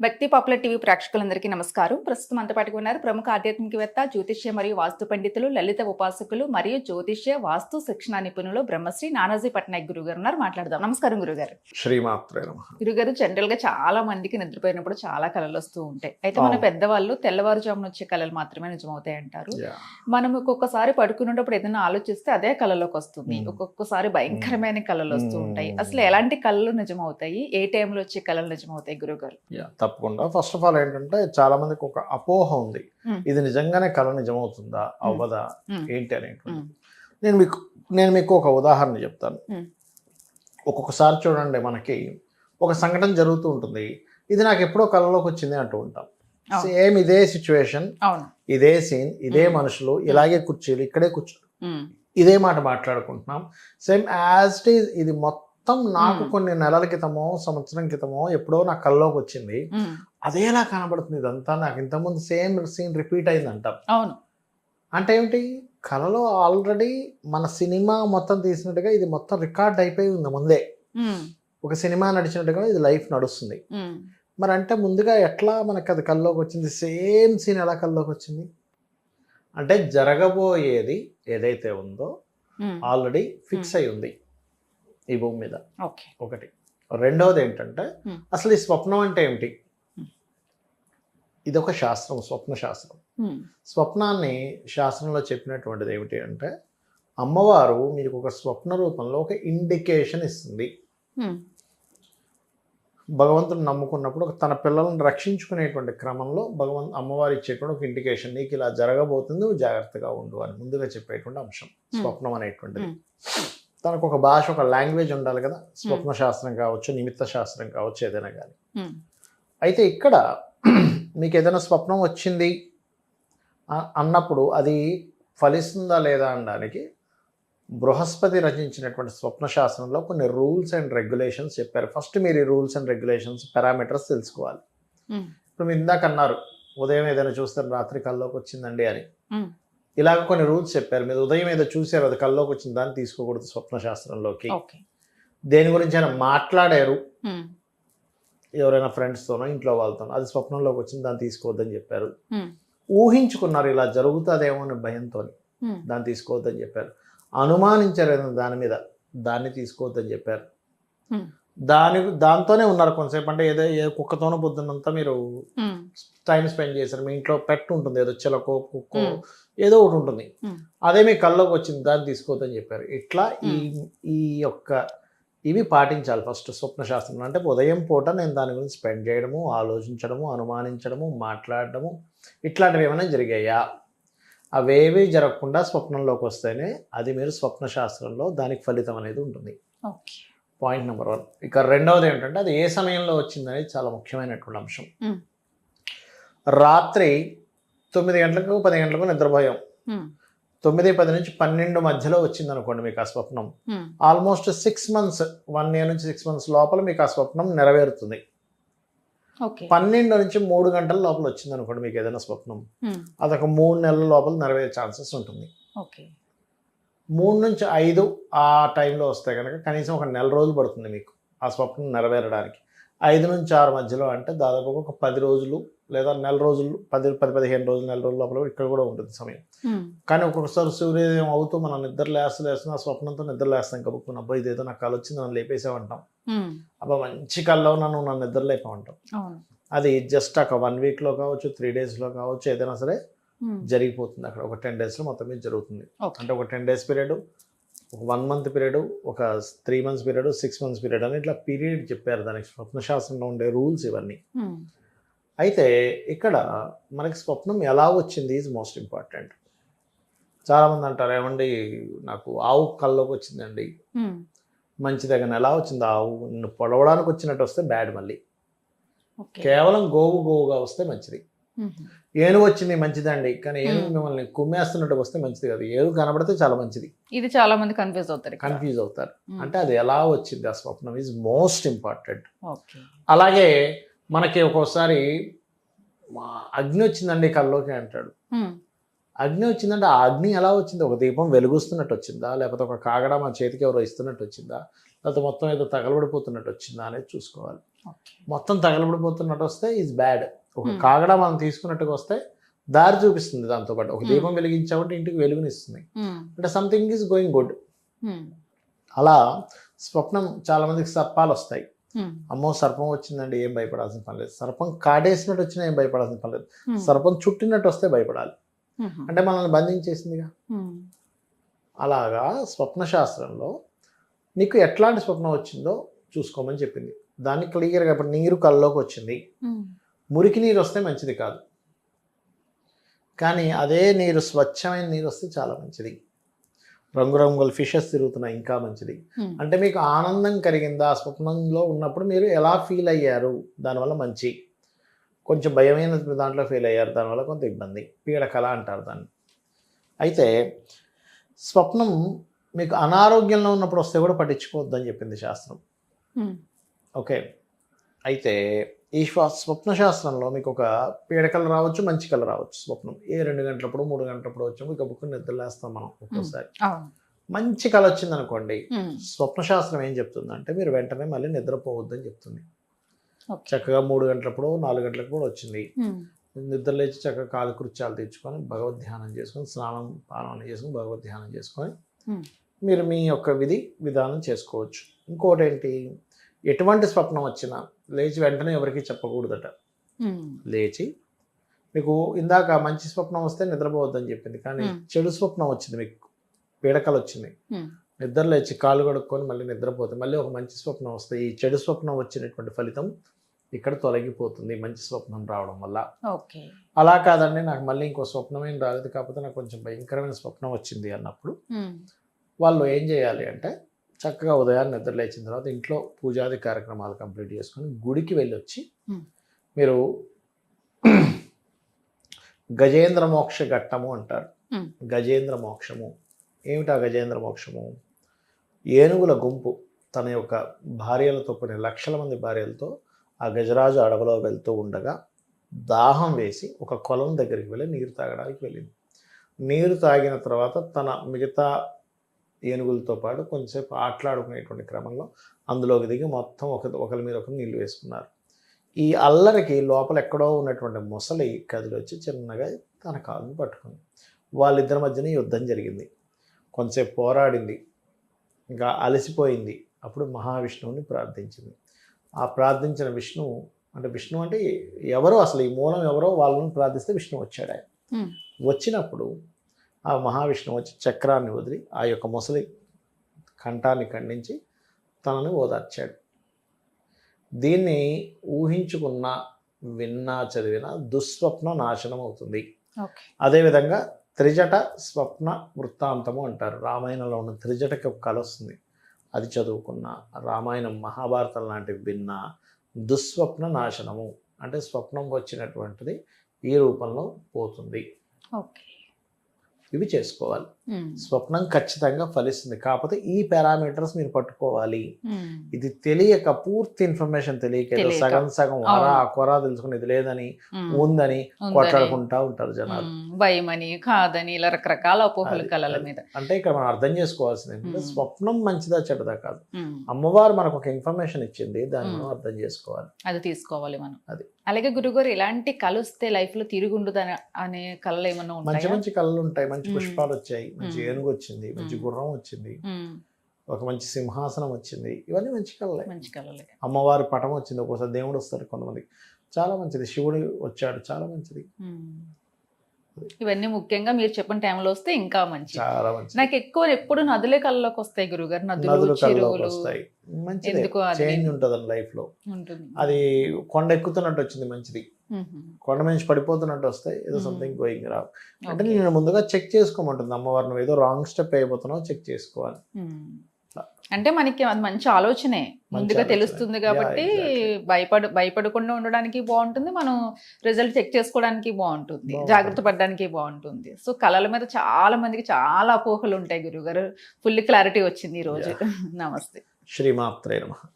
భక్తి popular TV ప్రేక్షకులందరికీ నమస్కారం. ప్రస్తుతం అంతపాటికి ఉన్నారు ప్రముఖ ఆధ్యాత్మికవేత్త జ్యోతిష్య మరియు వాస్తు పండితులు లలిత ఉపాసకులు మరియు జ్యోతిష్య వాస్తు శిక్షణ నిపుణులు బ్రహ్మశ్రీ నానాజీ పట్నాయక్ గురువు గారు ఉన్నారు. మాట్లాడదాం. నమస్కారం గురుగారు. శ్రీమాత్రే గురుగారు జనరల్గా చాలా మందికి నిద్రపోయినప్పుడు చాలా కళలు వస్తూ ఉంటాయి. అయితే మన. పెద్దవాళ్ళు తెల్లవారుజామున వచ్చే కళలు మాత్రమే నిజమవుతాయి అంటారు మనం ఒక్కొక్కసారి పడుకునేటప్పుడు ఏదైనా ఆలోచిస్తే అదే కళలోకి వస్తుంది. ఒక్కొక్కసారి భయంకరమైన కళలు వస్తూ ఉంటాయి. అసలు ఎలాంటి కళలు నిజమవుతాయి? ఏ టైంలో వచ్చే కళలు నిజమవుతాయి గురుగారు? తప్పకుండా ఫస్ట్ ఆఫ్ ఆల్ ఏంటంటే చాలా మందికి ఒక అపోహ ఉంది మ్మ్. ఇది నిజంగానే కళ నిజమవుతుందా అవ్వదా మ్మ్. ఏంటి అనేటువంటి మ్మ్. నేను మీకు నేను మీకు ఒక ఉదాహరణ చెప్తాను. ఒక్కొక్కసారి చూడండి మనకి ఒక సంఘటన జరుగుతూ ఉంటుంది ఇది నాకు ఎప్పుడో కళలోకి వచ్చింది అంటూ ఉంటాం. సేమ్ ఇదే సిచ్యువేషన్ ఇదే సీన్ ఇదే. మనుషులు ఇలాగే కుర్చీలు ఇక్కడే కూర్చో. ఇదే మాట మాట్లాడుకుంటున్నాం సేమ్ యాజ్ ఇట్ ఈజ్ ఇది మొత్తం నాకు మ్మ్. కొన్ని నెలల క్రితమో సంవత్సరం క్రితమో ఎప్పుడో నా కల్లోకి వచ్చింది. అదేలా కనబడుతుంది ఇదంతా. నాకు ఇంతకుముందు సేమ్ సీన్ రిపీట్ అయింది అంటాం అవును. అంటే ఏమిటి? కళలో ఆల్రెడీ మన సినిమా మొత్తం తీసినట్టుగా ఇది మొత్తం రికార్డ్ అయిపోయి ఉంది ముందే. ఒక సినిమా నడిచినట్టుగా ఇది లైఫ్ నడుస్తుంది. మరి అంటే ముందుగా ఎట్లా మనకు అది కల్లోకి వచ్చింది సేమ్ సీన్ ఎలా కల్లోకి వచ్చింది అంటే జరగబోయేది ఏదైతే ఉందో. ఆల్రెడీ ఫిక్స్ అయి ఉంది. ఈ భూమి మీద ఒకటి రెండవది ఏంటంటే. అసలు ఈ స్వప్నం అంటే ఏమిటి. ఇది ఒక శాస్త్రం స్వప్న శాస్త్రం. స్వప్నాన్ని శాస్త్రంలో చెప్పినటువంటిది ఏమిటి అంటే అమ్మవారు మీకు ఒక స్వప్న రూపంలో ఒక ఇండికేషన్ ఇస్తుంది. భగవంతుని నమ్ముకున్నప్పుడు ఒక తన పిల్లలను రక్షించుకునేటువంటి క్రమంలో భగవంత్ అమ్మవారు ఇచ్చేటువంటి ఒక ఇండికేషన్ నీకు ఇలా జరగబోతుంది జాగ్రత్తగా ఉండు అని ముందుగా చెప్పేటువంటి అంశం స్వప్నం అనేటువంటిది. తనకు ఒక భాష ఒక లాంగ్వేజ్ ఉండాలి కదా స్వప్న శాస్త్రం కావచ్చు నిమిత్త శాస్త్రం కావచ్చు ఏదైనా కానీ. అయితే ఇక్కడ మీకు ఏదైనా స్వప్నం వచ్చింది అన్నప్పుడు అది ఫలిస్తుందా లేదా అనడానికి బృహస్పతి రచించినటువంటి స్వప్న శాస్త్రంలో కొన్ని రూల్స్ అండ్ రెగ్యులేషన్స్ చెప్పారు ఫస్ట్ మీరు ఈ రూల్స్ అండ్ రెగ్యులేషన్స్ పారామీటర్స్ తెలుసుకోవాలి. ఇప్పుడు మీరు ఇందాక అన్నారు ఉదయం ఏదైనా చూస్తారు రాత్రి కల్లోకి వచ్చిందండి అని. ఇలాగ కొన్ని రూల్స్ చెప్పారు మీరు ఉదయం ఏదో చూసారు అది కల్లోకి వచ్చింది దాన్ని తీసుకోకూడదు స్వప్న శాస్త్రంలోకి దేని గురించి అయినా మాట్లాడారు. ఎవరైనా ఫ్రెండ్స్తోనో ఇంట్లో వాళ్ళతోనో అది స్వప్నంలోకి వచ్చింది దాన్ని తీసుకోవద్దని చెప్పారు. ఊహించుకున్నారు ఇలా జరుగుతుందేమో అనే భయంతో. దాన్ని తీసుకోవద్దని చెప్పారు అనుమానించారు దాని మీద దాన్ని తీసుకోవద్దని చెప్పారు. దాని దాంతోనే ఉన్నారు కొంతసేపు అంటే ఏదో ఏ కుక్కతోనో పొద్దున్నంతా మీరు. టైం స్పెండ్ చేశారు. మీ ఇంట్లో పెట్ ఉంటుంది. ఏదో చిలకో కుక్కో. ఏదో ఒకటి ఉంటుంది. అదే మీ కల్లోకి వచ్చింది. దాన్ని తీసుకోవద్దని చెప్పారు. ఇట్లా ఈ ఈ యొక్క ఇవి పాటించాలి ఫస్ట్ స్వప్న శాస్త్రం అంటే ఉదయం పూట నేను దాని గురించి స్పెండ్ చేయడము ఆలోచించడము అనుమానించడము మాట్లాడడము ఇట్లాంటివి ఏమైనా జరిగాయా? అవేవి జరగకుండా స్వప్నంలోకి వస్తేనే అది మీరు స్వప్న శాస్త్రంలో దానికి ఫలితం అనేది ఉంటుంది. Point number one. ఇక రెండవది ఏంటంటే అది ఏ సమయంలో వచ్చిందనేది చాలా ముఖ్యమైనటువంటి అంశం. రాత్రి తొమ్మిది గంటలకు పది గంటలకు నిద్రపోయాం. మ్మ్. తొమ్మిది పది నుంచి పన్నెండు మధ్యలో వచ్చింది అనుకోండి మీకు ఆ స్వప్నం. Almost six months one year నుంచి సిక్స్ మంత్స్ లోపల మీకు ఆ స్వప్నం నెరవేరుతుంది పన్నెండు నుంచి మూడు గంటల లోపల వచ్చింది అనుకోండి మీకు ఏదైనా స్వప్నం. అదొక మూడు నెలల లోపల నెరవేరే ఛాన్సెస్ ఉంటుంది. ఓకే. మూడు నుంచి ఐదు ఆ టైంలో వస్తే కనుక కనీసం ఒక నెల రోజులు పడుతుంది మీకు ఆ స్వప్నం నెరవేరడానికి. ఐదు నుంచి ఆరు మధ్యలో అంటే దాదాపుగా ఒక పది రోజులు లేదా నెల రోజులు పది పది పదిహేను రోజులు నెల రోజుల లోపల ఇక్కడ కూడా ఉంటుంది సమయం. కానీ ఒక్కొక్కసారి సూర్యోదయం అవుతూ మనం నిద్ర లేస్తూ లేస్తున్న స్వప్నంతో నిద్ర లేస్తాం కబుక్కున్న అబ్బాయి ఇదేదో నాకు కళ వచ్చింది నన్ను లేపేసామంటాం. అబ్బా మంచి కల్లో నన్ను నన్ను నిద్ర లేపమంటాం అది జస్ట్ ఒక వన్ వీక్లో కావచ్చు త్రీ డేస్లో కావచ్చు ఏదైనా సరే. జరిగిపోతుంది అక్కడ ఒక టెన్ డేస్లో మొత్తం మీద జరుగుతుంది అంటే ఒక టెన్ డేస్ పీరియడ్ ఒక వన్ మంత్ పీరియడ్ ఒక three months period six months period అని ఇట్లా పీరియడ్ చెప్పారు దానికి స్వప్నశాస్త్రంలో ఉండే రూల్స్ ఇవన్నీ. అయితే ఇక్కడ మనకి స్వప్నం ఎలా వచ్చింది ఈజ్ మోస్ట్ ఇంపార్టెంట్ చాలామంది అంటారు ఏమండి నాకు ఆవు కల్లోకి వచ్చిందండి. మ్మ్. మంచిదగన ఎలా వచ్చింది ఆవు? నిన్ను పొడవడానికి వచ్చినట్టు వస్తే బ్యాడ్ మళ్ళీ. కేవలం గోవు గోవుగా వస్తే మంచిది. ఏనుగు వచ్చింది మంచిదండి కానీ ఏనుగు. మిమ్మల్ని కుమ్మేస్తున్నట్టు వస్తే మంచిది కాదు. ఏనుగు కనబడితే చాలా మంచిది. ఇది చాలా మంది కన్ఫ్యూజ్ అవుతారు. కన్ఫ్యూజ్ అవుతారు. అంటే అది ఎలా వచ్చింది? ఆ స్వప్నం ఈజ్ మోస్ట్ ఇంపార్టెంట్ అలాగే మనకి ఒక్కోసారి "మా అగ్ని వచ్చిందండి కల్లోకి అంటాడు. అగ్ని వచ్చిందంటే ఆ అగ్ని ఎలా వచ్చింది? ఒక దీపం వెలుగుస్తున్నట్టు వచ్చిందా? లేకపోతే ఒక కాగడ మా చేతికి ఎవరో ఇస్తున్నట్టు వచ్చిందా? లేకపోతే మొత్తం ఏదో తగలబడిపోతున్నట్టు వచ్చిందా అనేది చూసుకోవాలి. మొత్తం తగలబడిపోతున్నట్టు వస్తే ఈజ్ బ్యాడ్ ఒక. కాగడ మనం తీసుకున్నట్టుగా వస్తే దారి చూపిస్తుంది దాంతోపాటు ఒక. దీపం వెలిగించామంటే ఇంటికి వెలుగునిస్తుంది. అంటే సంథింగ్ ఈజ్ గోయింగ్ గుడ్ అలా స్వప్నం చాలా మందికి సర్పాలు వస్తాయి. అమ్మో సర్పం వచ్చిందండి ఏం భయపడాల్సిన పని లేదు. సర్పం కాటేసినట్టు వచ్చినా ఏం భయపడాల్సిన పని లేదు. సర్పం చుట్టినట్టు వస్తే భయపడాలి. అంటే మనల్ని బంధించేసిందిగా? అలాగా స్వప్న శాస్త్రంలో నీకు ఎట్లాంటి స్వప్నం వచ్చిందో చూసుకోమని చెప్పింది. దాన్ని క్లియర్గా ఇప్పుడు నీరు కల్లోకి వచ్చింది. మురికి నీరు వస్తే మంచిది కాదు. కానీ అదే నీరు స్వచ్ఛమైన నీరు వస్తే చాలా మంచిది. రంగురంగుల ఫిషెస్ తిరుగుతున్నాయి ఇంకా మంచిది. అంటే మీకు ఆనందం కలిగిందా? స్వప్నంలో ఉన్నప్పుడు మీరు ఎలా ఫీల్ అయ్యారు? దానివల్ల మంచి. కొంచెం భయమైన దాంట్లో ఫీల్ అయ్యారు. దానివల్ల కొంత ఇబ్బంది. పీడకల అంటారు దాన్ని. అయితే స్వప్నం మీకు అనారోగ్యంలో ఉన్నప్పుడు వస్తే కూడా పట్టించుకోవద్దని చెప్పింది శాస్త్రం. ఓకే. అయితే ఈ స్వప్న శాస్త్రంలో మీకు ఒక పీడకల రావచ్చు మంచి కళ రావచ్చు స్వప్నం. ఏ రెండు గంటలప్పుడు మూడు గంటలప్పుడు వచ్చాము ఇక బుక్ నిద్రలేస్తాం మనం ఒక్కోసారి. మంచి కళ వచ్చింది అనుకోండి స్వప్న శాస్త్రం ఏం చెప్తుందంటే మీరు వెంటనే మళ్ళీ నిద్రపోవద్దని చెప్తుంది. చక్కగా మూడు గంటలప్పుడు నాలుగు గంటలకు కూడా వచ్చింది. నిద్ర లేచి చక్కగా కాలు కృత్యాలు తెచ్చుకొని భగవద్ ధ్యానం చేసుకొని స్నానం పానం చేసుకొని భగవద్ ధ్యానం చేసుకొని. మీరు మీ యొక్క విధి విధానం చేసుకోవచ్చు. ఇంకోటి ఏంటి ఎటువంటి స్వప్నం వచ్చినా లేచి వెంటనే ఎవరికి చెప్పకూడదట. లేచి మీకు ఇందాక మంచి స్వప్నం వస్తే నిద్రపోవద్దని చెప్పింది. కానీ. చెడు స్వప్నం వచ్చింది మీకు. పీడకలు వచ్చింది. నిద్ర లేచి కాళ్ళు కడుక్కొని మళ్ళీ నిద్రపోతే మళ్ళీ ఒక మంచి స్వప్నం వస్తుంది ఈ చెడు స్వప్నం వచ్చినటువంటి ఫలితం ఇక్కడ తొలగిపోతుంది మంచి స్వప్నం రావడం వల్ల. అలా కాదండి నాకు మళ్ళీ ఇంకో స్వప్నం ఏం రాలేదు కాకపోతే నాకు కొంచెం భయంకరమైన స్వప్నం వచ్చింది అన్నప్పుడు. వాళ్ళు ఏం చేయాలి అంటే చక్కగా ఉదయాన్నే నిద్ర లేచిన తర్వాత ఇంట్లో పూజాది కార్యక్రమాలు కంప్లీట్ చేసుకొని గుడికి వెళ్ళి వచ్చి. మీరు గజేంద్ర మోక్ష ఘట్టము అంటారు. గజేంద్ర మోక్షము ఏమిటా గజేంద్ర మోక్షము ఏనుగుల గుంపు తన యొక్క భార్యలతో కొన్ని లక్షల మంది భార్యలతో ఆ గజరాజు అడవిలో వెళ్తూ ఉండగా దాహం వేసి ఒక కొలం దగ్గరికి వెళ్ళి నీరు తాగడానికి వెళ్ళింది నీరు తాగిన తర్వాత తన మిగతా ఏనుగులతో పాటు కొంచెంసేపు ఆటలాడుకునేటువంటి క్రమంలో అందులోకి దిగి మొత్తం ఒక ఒకరి మీద ఒకరు నీళ్ళు వేసుకున్నారు. ఈ అల్లరికి లోపల ఎక్కడో ఉన్నటువంటి మొసలి కదిలొచ్చి చిన్నగా తన కాలుని పట్టుకుంది. వాళ్ళిద్దరి మధ్యన యుద్ధం జరిగింది. కొంచెంసేపు పోరాడింది. ఇంకా అలసిపోయింది. అప్పుడు మహావిష్ణువుని ప్రార్థించింది. ఆ ప్రార్థించిన విష్ణువు అంటే విష్ణు అంటే ఎవరో అసలు ఈ మూలం ఎవరో వాళ్ళని ప్రార్థిస్తే విష్ణు వచ్చాడు ఆయన వచ్చినప్పుడు ఆ మహావిష్ణువు వచ్చి చక్రాన్ని వదిలి ఆ యొక్క ముసలి కంఠాన్ని ఖండించి తనని ఓదార్చాడు. దీన్ని ఊహించుకున్న విన్నా చదివిన దుస్వప్న నాశనం అవుతుంది. అదేవిధంగా త్రిజట స్వప్న వృత్తాంతము అంటారు. రామాయణంలో ఉన్న త్రిజటకి ఒక కళ వస్తుంది. అది చదువుకున్న రామాయణం మహాభారతం లాంటివి విన్న దుస్వప్న నాశనము. అంటే స్వప్నం వచ్చినటువంటిది ఈ రూపంలో పోతుంది. ఓకే. ఇవి చేసుకోవాలి. ఉమ్, స్వప్నం ఖచ్చితంగా ఫలిస్తుంది. కాకపోతే ఈ పారామీటర్స్ మీరు పట్టుకోవాలి. ఉమ్, ఇది తెలియక పూర్తి ఇన్ఫర్మేషన్ తెలియక. సగం సగం వరా. కొరా తెలుసుకుని ఇది లేదని ఉమ్, ఉందని కొట్లాడుకుంటా ఉంటారు జనాలు. భయమని కాదని ఇలా రకరకాల అపోహలు కళల. మీద. అంటే ఇక్కడ మనం అర్థం చేసుకోవాల్సింది ఏంటంటే. స్వప్నం మంచిదా చెడ్డదా కాదు. అమ్మవారు మనకు ఒక ఇన్ఫర్మేషన్ ఇచ్చింది దాన్ని. మనం అర్థం చేసుకోవాలి. అది తీసుకోవాలి మనం. అది. అలాగే గురుగారు ఇలాంటి కలుస్తే లైఫ్లో తిరుగుండదు అనే- అనే కళలు ఏమన్నా మంచి ఉంటాయా? మంచి కళలు ఉంటాయి. మంచి. పుష్పాలు వచ్చాయి. మంచి. ఏనుగు వచ్చింది. మంచి. గుర్రం వచ్చింది. ఒక మంచి సింహాసనం వచ్చింది. ఇవన్నీ మంచి కళలే. మంచి కళలే. అమ్మవారి పటం వచ్చింది. ఒక్కోసారి దేవుడు వస్తారు కొంతమంది చాలా మంచిది. శివుడు వచ్చాడు. చాలా మంచిది. ఇవన్నీ ముఖ్యంగా మీరు చెప్పిన టైంలో వస్తే ఇంకా మంచిది. చాలా మంచిది. నాకు ఎక్కువ ఎప్పుడు నదులే కళ్ళలోకి వస్తాయి గురుగారు. నదులు కళ్ళలోకి వస్తాయి. మంచిది. చేంజ్ ఉంటుంది లైఫ్లో అది కొండ ఎక్కుతున్నట్టు వచ్చింది మంచిది. కొండ నుంచి పడిపోతున్నట్టు వస్తే ఏదో. సంథింగ్ గోయింగ్ రా అంటే. నేను ముందుగా చెక్ చేసుకోమంటుంది. అమ్మవారు నువ్వు ఏదో రాంగ్ స్టెప్ అయిపోతున్నావు చెక్ చేసుకోవాలి. అంటే మనకి అది మంచి ఆలోచనే. ముందుగా. తెలుస్తుంది కాబట్టి. భయపడు భయపడకుండా ఉండడానికి బాగుంటుంది. మనం రిజల్ట్ చెక్ చేసుకోవడానికి బాగుంటుంది. బాగుంటుంది. జాగ్రత్త పడడానికి బాగుంటుంది. సో కళల మీద చాలా మందికి చాలా అపోహలు ఉంటాయి గురుగారు ఫుల్ క్లారిటీ వచ్చింది ఈ రోజు. నమస్తే. శ్రీమాత్రే నమ.